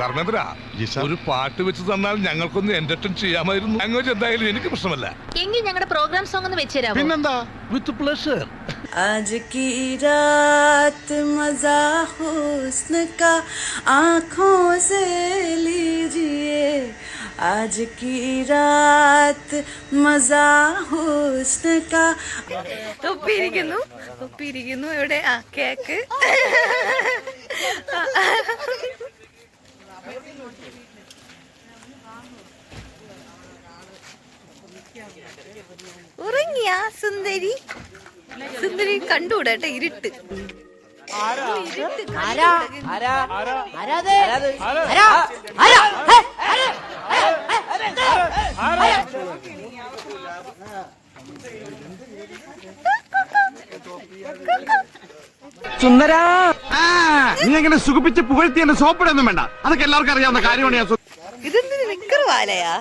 ധർമ്മേന്ദ്ര ഒരു പാട്ട് വെച്ച് തന്നാൽ ഞങ്ങൾക്കൊന്ന് എന്റർടൈൻ ചെയ്യാമായിരുന്നു ലാംഗ്വേജ് എന്തായാലും എനിക്ക് പ്രശ്നമല്ല എങ്കിൽ ഞങ്ങളുടെ പ്രോഗ്രാം സോങ് ഒന്ന് വെച്ചുതരാമോ പിന്നെന്താ വിത്ത് പ്ലഷർ आज की रात मजा हुस्न का आंखों से लीजिए आज की रात मजा हुस्न का തൊപ്പിയിരിക്കുന്നു തൊപ്പിയിരിക്കുന്നു എവിടെ ആ കേക്ക് ഉറങ്ങിയ സുന്ദരി. സുന്ദരി കണ്ടുകൂടെ ഇരുട്ട്. ഇരുട്ട് സുന്ദരാ. നീ സുഖിപ്പിച്ച് പുകഴ്ത്തി എന്നെ സോപ്പിടൊന്നും വേണ്ട. അതൊക്കെ എല്ലാവർക്കും അറിയാവുന്ന കാര്യമാണ് ഞാൻ ഇതെന്തൊരു നിക്കർ വാലയാ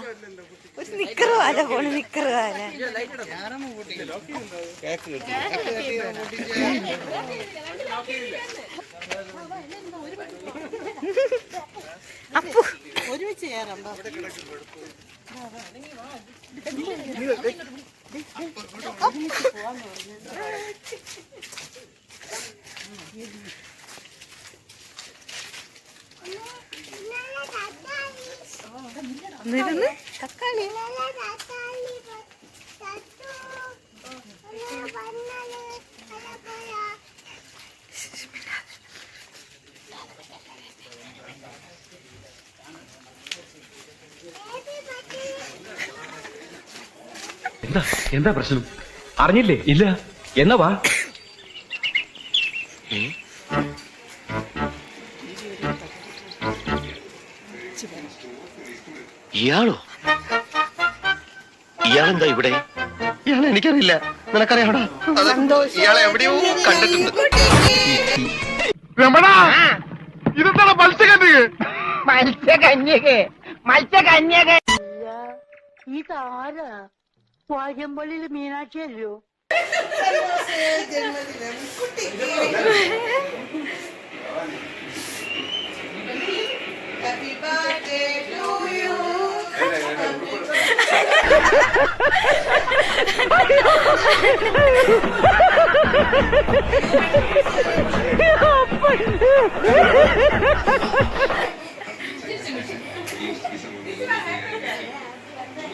ഒരു നിക്കർ വാല പോണ നിക്കർ വാല. അപ്പു. എന്നിരുന്ന് എന്താ പ്രശ്നം? അറിഞ്ഞില്ലേ? ഇല്ല. എന്നാ വാ. ഇയാളോ? ഇയാളെന്താ ഇവിടെ? ഇയാളെ എനിക്കറിയില്ല. നിനക്കറിയാടാ ഇയാളെ എവിടെയോ കണ്ടിട്ടുണ്ട്. രമണ ഇതെന്താണ് മത്സ്യകന്യക? മത്സ്യകന്യക. മത്സ്യകന്യക. ഇതാരാ? വാര്യമ്പള്ളിയിൽ മീനാക്ഷി അല്ലയോ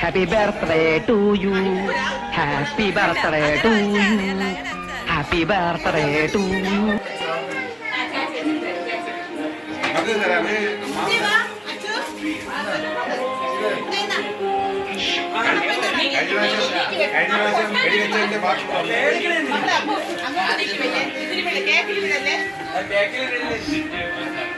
happy birthday to you happy birthday to you happy birthday to you കഴിഞ്ഞ പ്രാവശ്യം വെടിവെച്ചതിന്റെ ബാക്കി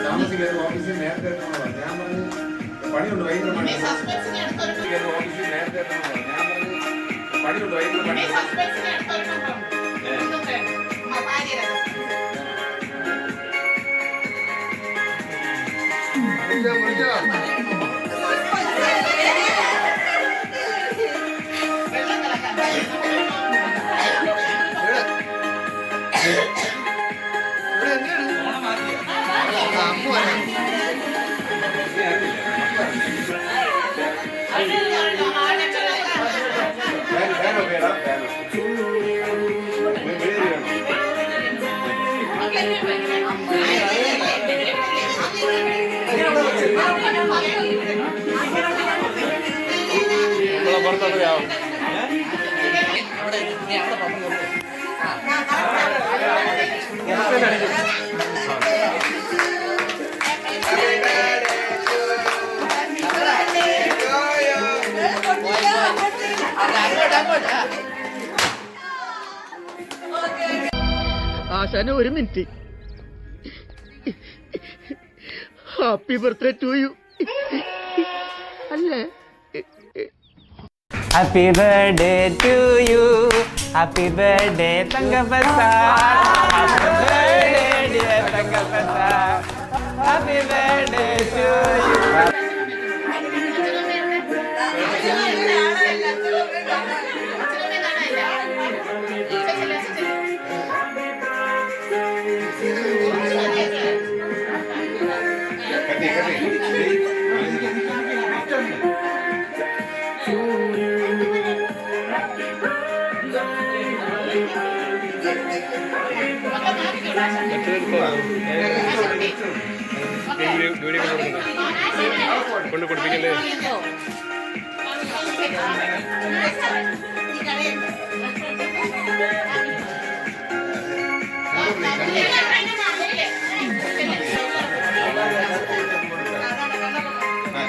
താമസിക്കാതെ ഓഫീസിൽ നേരത്തെ. ഞാൻ പറഞ്ഞു പണിയുണ്ട് വൈകിട്ട് പണി ഓഫീസിൽ നേരത്തെ ഞാൻ പറഞ്ഞു പണിയുണ്ട് വൈകിട്ട് പണി ഇവിടെ എന്താണ് അമ്മ വരാം ആശാന ഒരു minute. Happy birthday to you. അല്ലേ? Happy birthday to you happy birthday തങ്കപ്പത്ത happy birthday തങ്കപ്പത്ത ഹാപ്പി ബർത്ത്ഡേ ടു യു കട്ടി കൊണ്ട് കൊടുപ്പിക്കല്ലേ ആ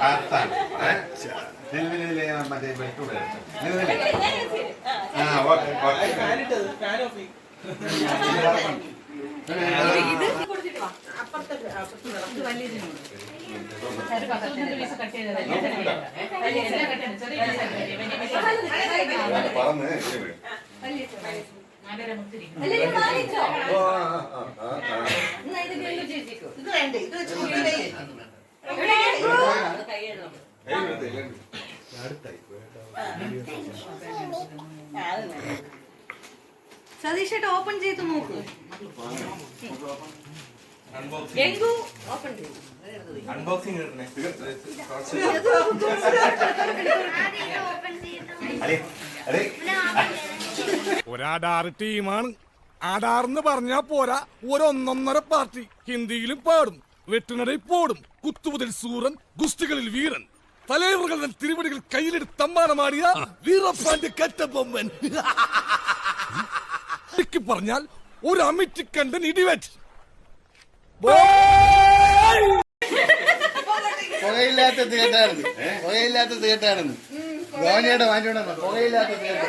കണ കൂടിയാ മറ്റേ ബെൽറ്റ് ആ ഓക്കെ ഓക്കെ. ആ. ആ ആ ആ സതീഷേട്ട് ഓപ്പൺ ചെയ്ത് നോക്ക്. എങ്കു ഓപ്പൺ ചെയ്തു. ഒരാടാറ് ടീമാണ് ആടാർന്ന് പറഞ്ഞാ പോരാ. ഒരൊന്നൊന്നര പാർട്ടി ഹിന്ദിയിലും പാടും. വെട്ടിനടയിൽ പോടും. കുത്തുമുതൽ സൂറൻ ഗുസ്തികളിൽ വീരൻ. തലൈവറുകൾ തിരുവടികൾ കയ്യിലെടുത്ത് തമ്മാനമാടിയ വീറപ്പാന്റെ കറ്റബൊമ്മൻ ചുരുക്കി പറഞ്ഞാൽ ഒരു അമിറ്റിക്കണ്ടൻ ഇടിവെറ്റ്. പുകയില്ലാത്ത തിയേറ്ററായിരുന്നു. പുകയില്ലാത്ത തിയേറ്ററായിരുന്നു. ധോനിയുടെ വാങ്ങിയോണ്ടെന്നോ പുകയില്ലാത്ത തിയേറ്റർ.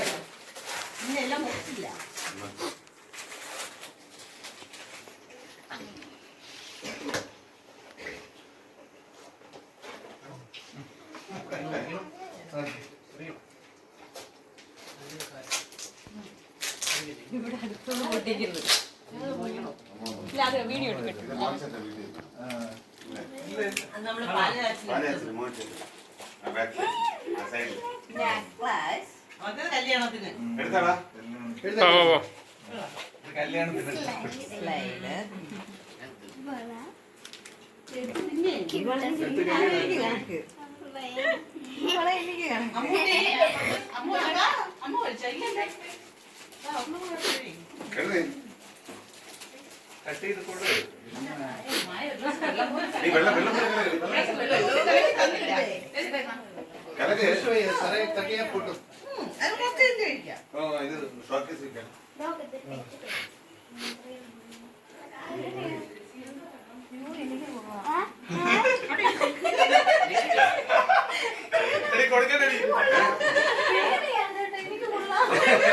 പൊട്ടിച്ചോ ഒരു കൈ ചൂട് ഇവിടെ നെറ്റിൽ എടുത്താടാ കല്യാണത്തിന് കരുതേ കട്ട് ചെയ്ത് നീ വെള്ളം വെള്ളം കലക്ക് സാറേ തട്ടിയാ പൊട്ടും ഓ ഇത് ഷോക്കേസ് വെക്കാം എടി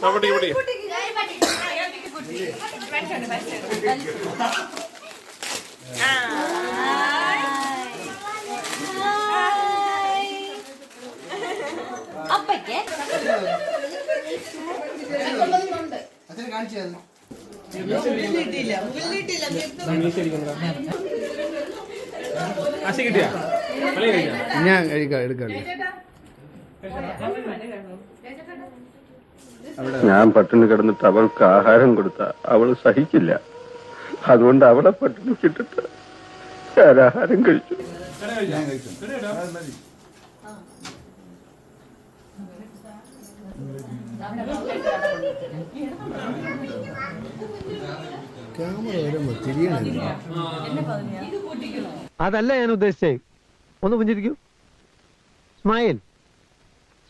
കൊടുക്കണ്ടടി ഇവിടെ അപ്പയ്ക്ക് കാണിച്ചു ഞാൻ കഴിക്കാം എടുക്കാം. ഞാൻ പട്ടിണി കിടന്നിട്ട് അവൾക്ക് ആഹാരം കൊടുത്ത. അവൾ സഹിക്കില്ല. അതുകൊണ്ട് അവളെ പട്ടിണി കിട്ടിട്ട് ഞാൻ ആഹാരം കഴിച്ചു. അതല്ല ഞാൻ ഉദ്ദേശിച്ചേ ഒന്ന് പുഞ്ചിരിക്കൂ. സ്മൈൽ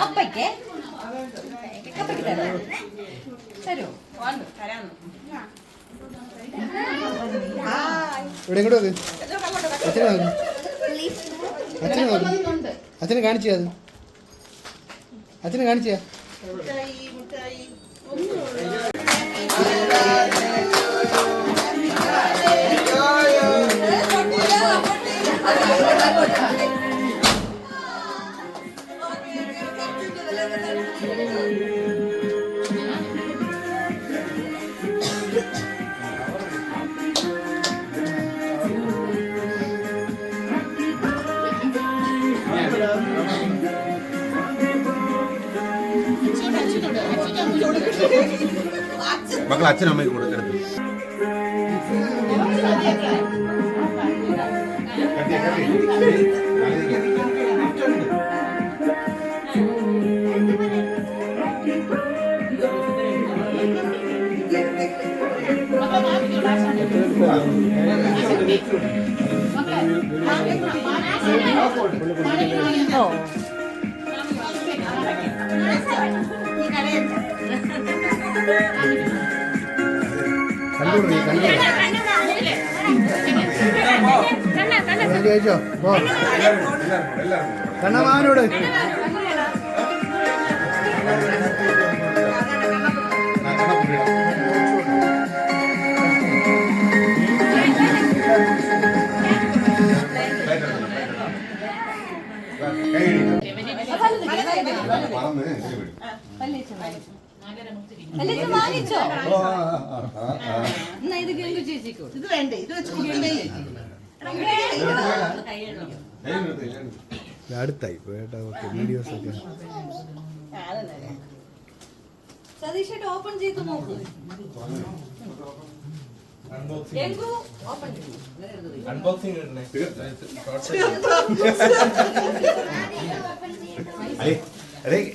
അപ്പയ്ക്ക് അപ്പയ്ക്ക് തരാം. തരുമോ തരാന്ന് ഇവിടെ ഇങ്ങോട്ട് നോക്ക് അച്ഛനെ നോക്ക് അച്ഛനെ കാണിച്ചു അത്. അച്ഛനെ കാണിച്ചാ. അച്ഛനും അമ്മയ്ക്ക് കൊടുക്കരുത് കണ്ടുപിടി കഴിച്ചോ ഓ കണ്ണമാനോട് അല്ലേ വാങ്ങിച്ചോ എന്നാ ഇത് ഗംഗു ചേച്ചിക്കോ? ഇത് വേണ്ടേ? ഇത് അടുത്തായി. കേട്ടോ ഓക്കെ വീഡിയോസ് ഒക്കെ. സതീഷ് ഓപ്പൺ ചെയ്ത് നോക്ക്. ഗംഗു ഓപ്പൺ ചെയ്തു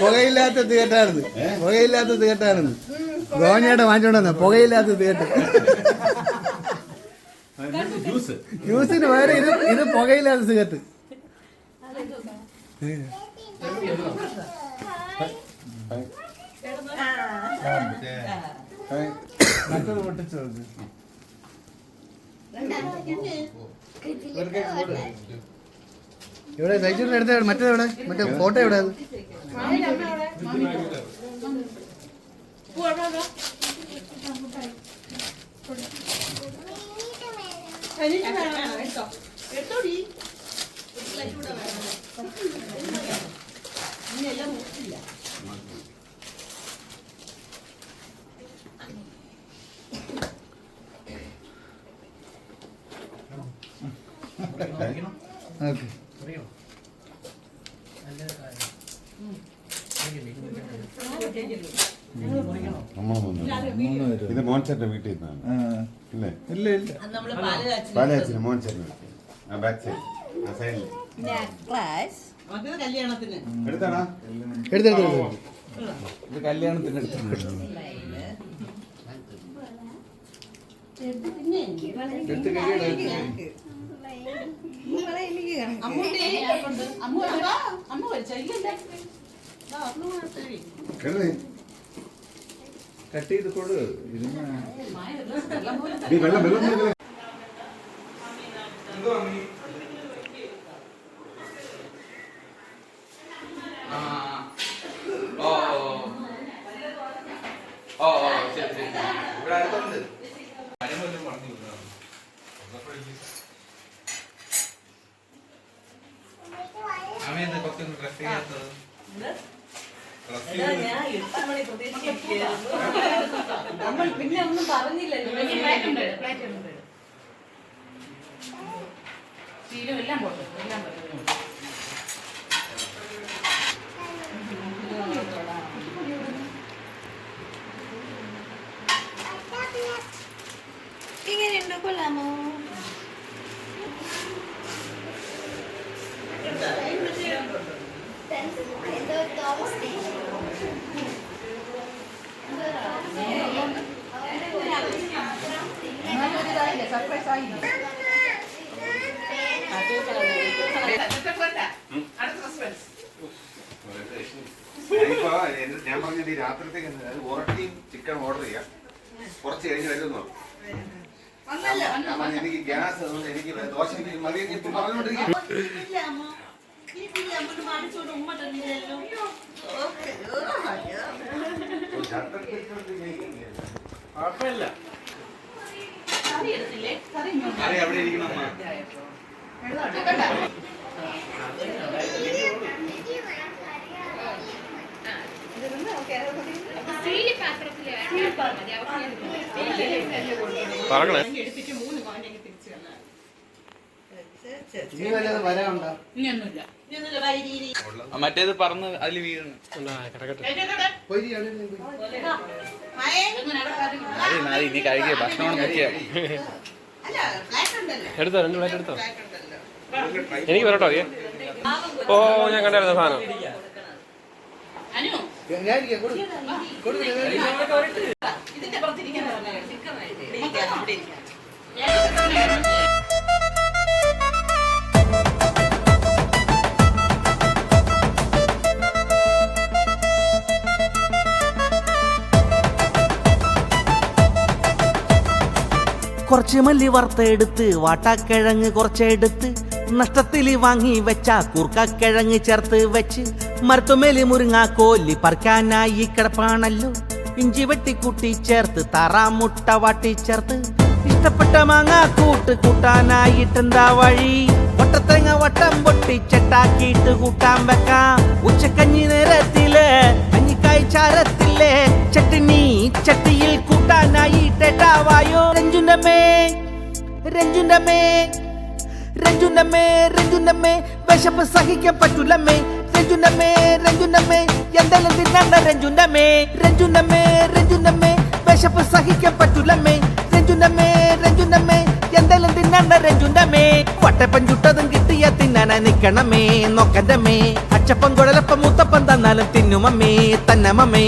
പുകയില്ലാത്ത തിയേറ്ററാണിത്. പുകയില്ലാത്ത തിയേറ്ററാണിത്. ഗോവനയുടെ വാങ്ങിച്ചോണ്ടെന്ന. പുകയില്ലാത്ത തിയേറ്റർ. ജ്യൂസിന് വേറെ ഇത് ഇത് പുകയില്ലാത്ത സിഗരറ്റ് മറ്റത് പൊട്ടിച്ചു ഇവിടെ സൈക്കിളിന്റെ അടുത്ത് മറ്റേ എവിടെ? മറ്റേ ഫോട്ടോ എവിടെ? അത് ഓക്കെ ഇത് മോൻചേട്ടന്റെ വീട്ടിൽ നിന്നാണ്. ഇല്ലേ? ഇല്ല ഇല്ല. പാലയാച്ചിന് വീട്ടിൽ. ആ ബാക്ക് സൈഡ് ആ സൈഡിൽ എടുത്താടാ. എടുത്തെടുത്തു ഇത് കല്യാണത്തിന് എടുത്തു. കട്ട് ചെയ്ത് കൊടു ഇരുന്ന് മായ വെള്ളം വെള്ളം പോലെ നീ വെള്ളം വെള്ളം കുടിക്കല്ലേ? എന്തുവാ നീ? ആ, ഓ, ഓ, ഓ, ഓ, ശരി, ശരി. ഇവിടെ അടുത്തുണ്ട്. കാര്യം വല്ലതും പറഞ്ഞു കൊടുക്കണം. അമ്മ എന്താ കുറച്ചൊന്ന് ഡ്രസ് ചെയ്യാത്തത് ഡ്രസ് ചെയ്ത് നമ്മൾ പിന്നെ ഒന്നും പറഞ്ഞില്ലല്ലോ. എല്ലാം പോട്ടെ എല്ലാം പോട്ടെ ഇങ്ങനെയുണ്ടോ? കൊള്ളാമോ? എന്തോ? എന്റെ- ഞാൻ പറഞ്ഞത് ഈ രാത്രിത്തേക്ക് അത് ചിക്കൻ ഓർഡർ ചെയ്യാം കുറച്ച് കഴിഞ്ഞ് വരുന്നു എനിക്ക് ഗ്യാസ് അതുകൊണ്ട് എനിക്ക് ദോശ മതി പറഞ്ഞുകൊണ്ടിരിക്കും കുഴപ്പമില്ല കറി അവിടെ ഇരിക്കണം. ഇനി വല്ലതും വരാനുണ്ടോ ഇനിയൊന്നുമില്ല. ഇനിയൊന്നുമില്ല മറ്റേത് പറന്ന് അതിൽ വീഴുന്നു. ഇനി കഴുകിയ ഭക്ഷണം എടുത്തോ രണ്ട് പ്ലേറ്റ് എടുത്തോ? എനിക്ക് വരട്ടോ ഓ ഞാൻ കണ്ടായിരുന്നു സാധനം. ഇതിന്റെ പുറത്തിരിക്കാൻ പറഞ്ഞേ കുറച്ച് മല്ലി വറുത്തെടുത്ത് വാട്ടാക്കിഴങ്ങ് കുറച്ചെടുത്ത് നഷ്ടത്തിൽ വാങ്ങി വെച്ച കൂർക്കക്കിഴങ്ങ് ചേർത്ത് വെച്ച് മരത്തുമേലി മുരുങ്ങാ കോല്ലി പറിക്കാനായി കിടപ്പാണല്ലോ. ഇഞ്ചി വെട്ടിക്കൂട്ടി ചേർത്ത് താറാമുട്ട വാട്ടി ചേർത്ത് ഇഷ്ടപ്പെട്ട മാങ്ങ കൂട്ട് കൂട്ടാനായിട്ടെന്താ വഴി? വട്ടത്തേങ്ങ വട്ടം പൊട്ടി ചട്ടാക്കിയിട്ട് കൂട്ടാൻ വെക്കാം. ഉച്ചക്കഞ്ഞി നേരത്തിൽ ചാരത്തില്ലേ ചട്ടിനി ചട്ടിയിൽ കൂട്ടാനായിട്ടാവായോ രഞ്ജുനമേ രഞ്ജുനമേ രഞ്ജുനമേ രഞ്ജുനമേ വിശപ്പ് സഹിക്കാൻ പറ്റൂലമ്മേ. രഞ്ജുനമേ രഞ്ജുനമേ എന്തെല്ലാം തിന്നണ്ട രഞ്ജുനമേ രഞ്ജുനമേ രഞ്ജുനമേ വിശപ്പ് സഹിക്കാൻ എന്തെല്ലാം തിന്നണ്ട രഞ്ജുനമേ ചുട്ടതും കിട്ടിയ തിന്നാനാ നിക്കണമേ. നോക്കണ്ടമേ അച്ചപ്പം കുഴലപ്പം മുത്തപ്പം തന്നാലും തിന്നുമമ്മേ. തന്നമമ്മേ.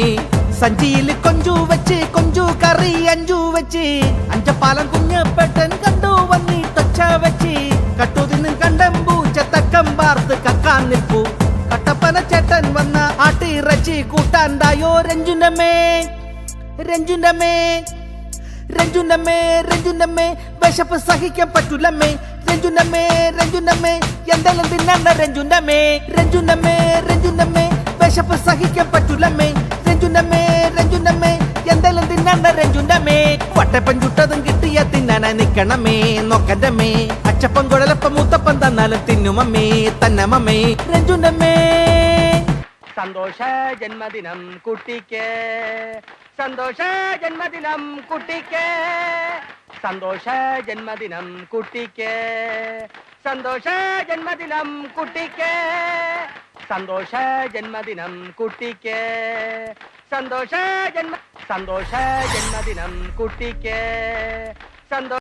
സഞ്ചിയിൽ കൊഞ്ചു വെച്ച് കൊഞ്ചു കറി അഞ്ചു വെച്ച്. അഞ്ചപ്പാലം കുഞ്ഞപ്പെട്ടൻ കണ്ടു വന്നിട്ടൊച്ച വെച്ച്. കട്ടുതിന്നും കണ്ടമ്പൂ ചെത്തക്കം പാർത്ത് കക്കാൻ നിൽപ്പു. കട്ടപ്പന ചേട്ടൻ വന്ന ആട്ടിറച്ചി കൂട്ടാണ്ടായോ രഞ്ജുനമ്മേ രഞ്ജുനമ്മേ രഞ്ജുനമ്മേ രഞ്ജുനമ്മേ വിശപ്പ് സഹിക്കാൻ പറ്റൂലമ്മേ. രഞ്ജുനമ്മേ രഞ്ജുനമ്മേ എന്തെല്ലാം തിന്നണ്ട രഞ്ജുനമ്മേ. രഞ്ജുനമ്മേ രഞ്ജുനമ്മേ വിശപ്പ് സഹിക്കാൻ പറ്റൂലമ്മേ. രഞ്ജുനമ്മേ രഞ്ജുനമ്മേ എന്തെല്ലാം തിന്നണ്ട രഞ്ജുനമ്മേ. വട്ടപ്പം ചുട്ടതും കിട്ടിയ തിന്നാനാ നിക്കണമേ. നോക്കണ്ടമ്മേ. അച്ചപ്പം കുഴലപ്പം മൂത്തപ്പം തന്നാലും തിന്നുമമ്മേ തന്നമമ്മേ. രഞ്ജുനമ്മേ. സന്തോഷ ജന്മദിനം കുട്ടിക്ക്. സന്തോഷ ജന്മദിനം കുട്ടിക്ക്. സന്തോഷ ജന്മദിനം കുട്ടിക്ക്. സന്തോഷ ജന്മദിനം കുട്ടിക്ക്. സന്തോഷ ജന്മദിനം കുട്ടിക്ക്. സന്തോഷ ജന്മ സന്തോഷ ജന്മദിനം കുട്ടിക്ക്. സന്തോഷ